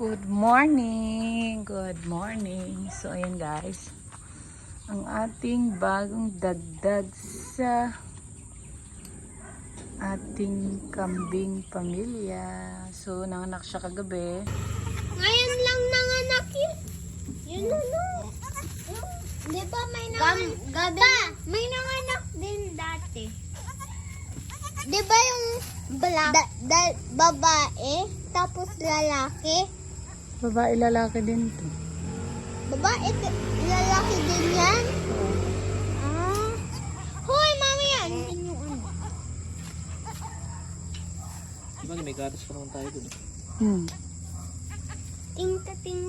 Good morning! Good morning! So, ayan guys. Ang ating bagong dagdag sa ating kambing pamilya. So, nanganak siya kagabi. Ngayon lang nanganak yun. Yun na no. Di ba may nanganak? gabi. may nanganak din dati. Di ba yung black? Da, da- babae, tapos lalaki. Babae lalaki din to. Babae, lalaki din yan. Ah. Hoy, mami yan. Yun yung ano. Diba may gatas pa naman tayo dun. Hmm. Ting-ting.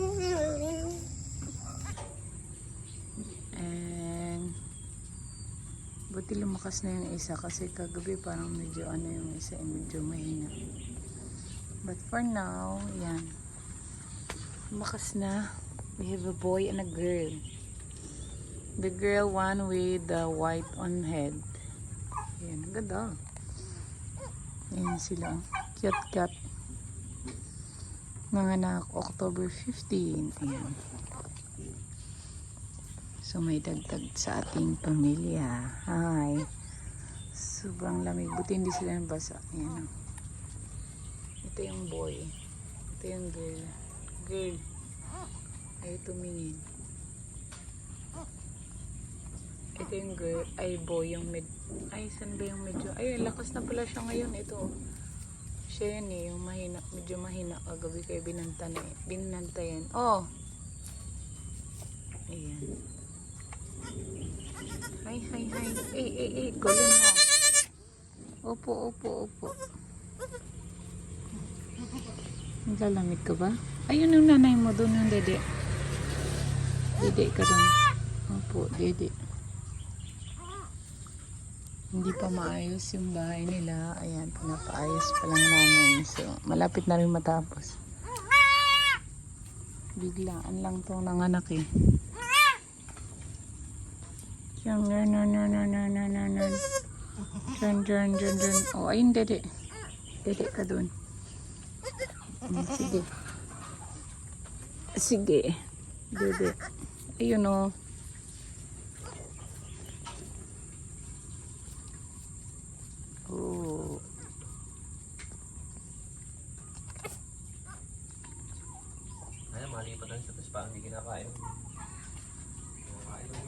And, buti lumakas na yung isa kasi kagabi parang medyo ano yung isa, eh, medyo mahina. But for now, yan. Lumakas na. We have a boy and a girl. The girl one with the white on head. Yan, ganda. Yan sila. Cute cat. Nanganak October 15. Ayan. So may dagdag sa ating pamilya. Hi. Sobrang lamig. Buti hindi sila nabasa. Ayan. Ito yung boy. Ito yung girl. Girl. Ay tumingin. Ito yung girl. Ay boy. Yung med... Ay saan ba yung medyo... Ay lakas na pala siya ngayon. Ito. Siya yan eh. Yung mahina. Medyo mahina. Kagabi kayo binanta na eh. Binantayan. Oh. Ayan. Hi, hi, hi. Eh, eh, eh. Galing mo. Opo, opo, opo. Naglalamig ka ba? Ayun yung nanay mo doon yung dede. Dede ka doon. Opo, dede. Hindi pa maayos yung bahay nila. Ayan, pinapaayos pa lang namin. So, malapit na rin matapos. Biglaan lang to ng anak eh. Yan, yan, yan, yan, yan, yan, yan, yan, yan. Diyan, diyan, diyan, diyan. Oh, ayun, dede. Dede ka doon. Hmm, sige. Sige. Bebe. Ayun o. Oh. Ay, mali pa lang siya, tapos parang hindi kinakain. Kinakain lang